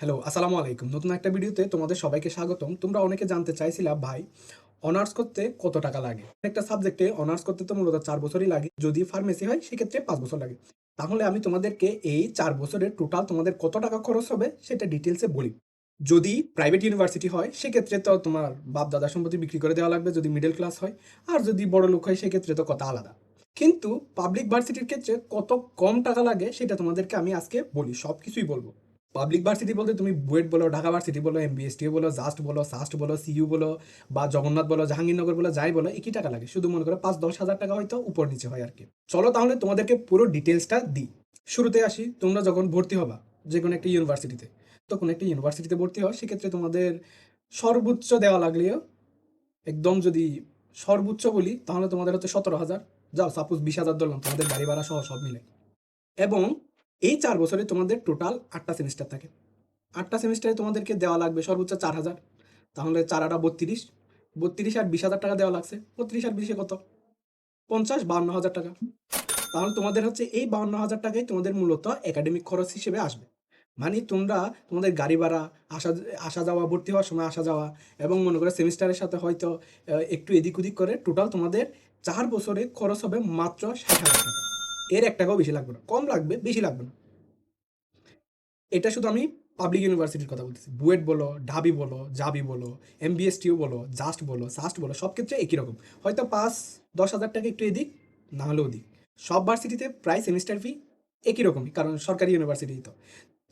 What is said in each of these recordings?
Hello আসসালামু আলাইকুম। নতুন একটা ভিডিওতে তোমাদের সবাইকে স্বাগতম। তোমরা অনেকে জানতে চাইছিলা, ভাই অনার্স করতে কত টাকা লাগে? একটা সাবজেক্টে অনার্স করতে তো মূলত চার বছরই লাগে। যদি ফার্মেসি হয়, সেক্ষেত্রে পাঁচ বছর লাগে। তাহলে আমি তোমাদেরকে এই চার বছরের টোটাল তোমাদের কত টাকা খরচ হবে, সেটা ডিটেলসে বলি। যদি প্রাইভেট ইউনিভার্সিটি হয়, সেক্ষেত্রে তো তোমার বাপ দাদা সম্পত্তি বিক্রি করে দেওয়া লাগবে। যদি মিডল ক্লাস হয়, আর যদি বড় লোক হয়, সেক্ষেত্রে তো কথা আলাদা। কিন্তু পাবলিক ভার্সিটির ক্ষেত্রে কত কম টাকা লাগে, সেটা তোমাদেরকে আমি আজকে বলি সব কিছুই বলব। পাবলিক ভার্সিটি বলতে তুমি বুয়েট বলো, ঢাকা ভার্সিটি বলো এমবিএসটিও বলো জাস্ট বলো সাস্ট বলো সিইউ বলো, বা জগন্নাথ বলো, জাহাঙ্গীরনগর বলো, যাই বলো, একই টাকা লাগে। শুধু মনে করো পাঁচ দশ হাজার টাকা হয়তো উপর নিচে হয় আর কি। চলো তাহলে তোমাদেরকে পুরো ডিটেলসটা দিই। শুরুতে আসি, তোমরা যখন ভর্তি হবা যে কোনো একটা ইউনিভার্সিটিতে তখন একটা ইউনিভার্সিটিতে ভর্তি হও। সেক্ষেত্রে তোমাদের সর্বোচ্চ দেওয়া লাগলেও, একদম যদি সর্বোচ্চ বলি, তাহলে তোমাদের হচ্ছে সতেরো হাজার। যাও সাপোজ বিশ হাজার ধরলাম, তোমাদের গাড়ি ভাড়া সহ সব মিলে এবং এই চার বছরে তোমাদের টোটাল আটটা সেমিস্টার থাকে। আটটা সেমিস্টারে তোমাদেরকে দেওয়া লাগবে সর্বোচ্চ চার হাজার। তাহলে চার আটা বত্রিশ। বত্রিশ আর বিশ হাজার টাকা দেওয়া লাগছে। বত্রিশ আর বিশে কত? পঞ্চাশ বাউন্ন হাজার টাকা। তাহলে তোমাদের হচ্ছে এই বাউন্ন হাজার টাকাই তোমাদের মূলত একাডেমিক খরচ হিসেবে আসবে। মানে তোমরা তোমাদের গাড়ি ভাড়া, আসা আসা যাওয়া, ভর্তি হওয়ার সময় আসা যাওয়া এবং মনে করে সেমিস্টারের সাথে হয়তো একটু এদিক ওদিক করে টোটাল তোমাদের চার বছরে খরচ হবে মাত্র ষাট হাজার টাকা। এর এক টাকাও বেশি লাগবে না। কম লাগবে, বেশি লাগবে না। এটা শুধু আমি পাবলিক ইউনিভার্সিটির কথা বলতেছি। বুয়েট বলো, ঢাবি বলো, জাবি বলো এমবিএসটিও বলো, জাস্ট বলো, সাস্ট বলো, সব ক্ষেত্রে একই রকম। হয়তো পাঁচ, দশ হাজার টাকা একটু এদিক, না হলেও দিক সব ভার্সিটিতে প্রায় সেমিস্টার ফি একই রকমই, কারণ সরকারি ইউনিভার্সিটি তো।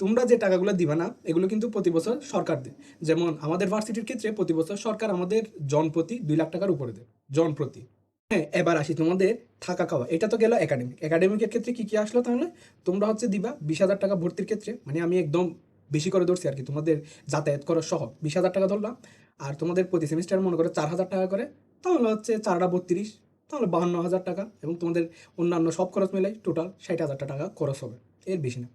তোমরা যে টাকাগুলো দিবা না, এগুলো কিন্তু প্রতি বছর সরকার দেয়। যেমন আমাদের ভার্সিটির ক্ষেত্রে প্রতি বছর সরকার আমাদের জন প্রতি দুই লাখ টাকার উপরে দেয়। জন প্রতি হ্যাঁ এবার আসি তোমাদের থাকা খাওয়া। এটা তো গেল একাডেমিক একাডেমিকের ক্ষেত্রে কি কি আসলো তাহলে? তোমরা হচ্ছে দিবা বিশ হাজার টাকা ভর্তির ক্ষেত্রে। মানে আমি একদম বেশি করে ধরছি আর কি তোমাদের যাতায়াত করা সহ বিশ হাজার টাকা ধরলাম। আর তোমাদের প্রতি সেমিস্টার মনে করে চার হাজার টাকা করে। তাহলে হচ্ছে চারটা বত্রিশ, তাহলে বাহান্ন হাজার টাকা এবং তোমাদের অন্যান্য সব খরচ মিলাই টোটাল ষাট হাজার টাকা খরচ হবে। এর বেশি না।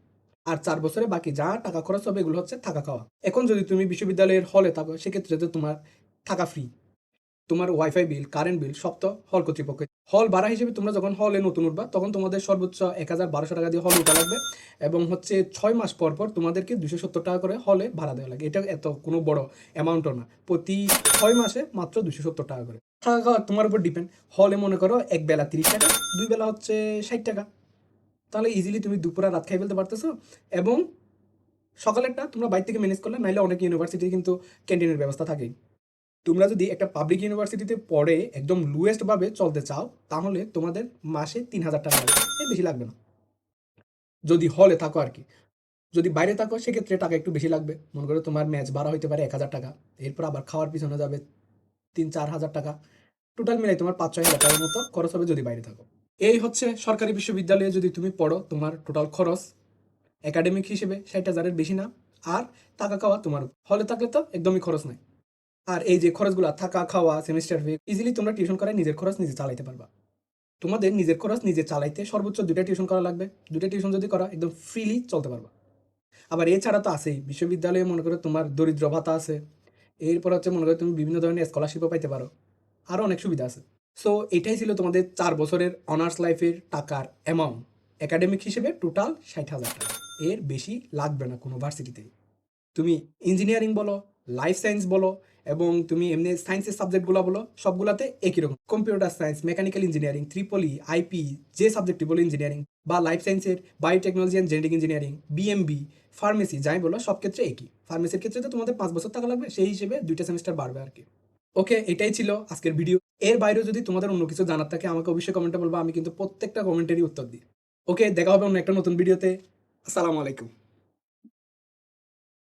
আর চার বছরে বাকি যা টাকা খরচ হবে এগুলো হচ্ছে থাকা খাওয়া। এখন যদি তুমি বিশ্ববিদ্যালয়ের হলে থাকো, সেক্ষেত্রে তো তোমার থাকা ফ্রি তোমার ওয়াইফাই বিল কারেন্ট বিল সব তো হল কর্তৃপক্ষের। হল ভাড়া হিসেবে তোমরা যখন হলে নতুন উঠবা, তখন তোমাদের সর্বোচ্চ এক হাজার বারোশো টাকা দিয়ে হল উঠা লাগবে এবং হচ্ছে ছয় মাস পর পর তোমাদেরকে দুশো সত্তর টাকা করে হলে ভাড়া দেওয়া লাগে। এটা এত কোনো বড় অ্যামাউন্টও না। প্রতি ছয় মাসে মাত্র দুশো সত্তর টাকা করে। থাকা খাওয়া তোমার উপর ডিপেন্ড হলে মনে করো এক বেলা তিরিশ টাকা, দুই বেলা হচ্ছে ষাট টাকা। তাহলে ইজিলি তুমি দুপুরে রাত খাই ফেলতে পারতেছো এবং সকালেরটা তোমরা বাইরে থেকে ম্যানেজ করলে নাইলে অনেক ইউনিভার্সিটি কিন্তু ক্যান্টিনের ব্যবস্থা থাকেই। তোমরা যদি একটা পাবলিক ইউনিভার্সিটিতে পড়ে একদম লুয়েস্ট ভাবে চলতে চাও, তাহলে তোমাদের মাসে তিন হাজার টাকা লাগবে বেশি লাগবে না। যদি হলে থাকো আর কি যদি বাইরে থাকো, সেক্ষেত্রে টাকা একটু বেশি লাগবে। মনে করো তোমার ম্যাচ ভাড়া হইতে পারে এক হাজার টাকা। এরপর আবার খাওয়ার পিছনে যাবে তিন চার হাজার টাকা। টোটাল মিলাই তোমার পাঁচ ছয় হাজার টাকার মতো খরচ হবে যদি বাইরে থাকো। এই হচ্ছে সরকারি বিশ্ববিদ্যালয়ে যদি তুমি পড়ো, তোমার টোটাল খরচ। একাডেমিক হিসেবে ষাট হাজারের বেশি না। আর টাকা খাওয়া তোমার। হলে থাকলে তো একদমই খরচ নাই। আর এই যে খরচগুলো, থাকা, খাওয়া সেমিস্টার ফি ইজিলি তোমরা টিউশন করে নিজের খরচ নিজে চালাইতে পারবা। তোমাদের নিজের খরচ নিজে চালাইতে সর্বোচ্চ দুটা টিউশন করা লাগবে। দুটা টিউশন যদি করা, একদম ফ্রিলি চলতে পারবা। আবার এছাড়া তো আছেই, বিশ্ববিদ্যালয়ে মনে করো তোমার দরিদ্র ভাতা আছে। এরপর হচ্ছে মনে করো তুমি বিভিন্ন ধরনের স্কলারশিপও পাইতে পারো। আরও অনেক সুবিধা আছে। সো এটাই ছিল তোমাদের চার বছরের অনার্স লাইফের টাকার অ্যামাউন্ট একাডেমিক হিসেবে টোটাল ষাট হাজার টাকা। এর বেশি লাগবে না কোনো ভার্সিটিতেই তুমি ইঞ্জিনিয়ারিং বলো লাইফ সায়েন্স বলো এবং তুমি এমনি সায়েন্সের সাবজেক্টগুলো বলো, সবগুলোতে একই রকম। Computer science mechanical engineering triple E IP যে সাবজেক্টটি বলো ইঞ্জিনিয়ারিং বা লাইফ সায়েন্সের biotechnology and genetic engineering BMB pharmacy যাই বলো, সব ক্ষেত্রে একই। ফার্মেসির ক্ষেত্রে তো তোমাদের পাঁচ বছর টাকা লাগবে, সেই হিসেবে দুইটা সেমিস্টার বাড়বে আর কি। ওকে এটাই ছিল আজকের ভিডিও এর বাইরেও যদি তোমাদের অন্য কিছু জানার থাকে, আমাকে অবশ্যই কমেন্টে বলব, আমি কিন্তু প্রত্যেকটা কমেন্টেরই উত্তর দিই। ওকে দেখা হবে অন্য একটা নতুন ভিডিওতে আসসালামু আলাইকুম।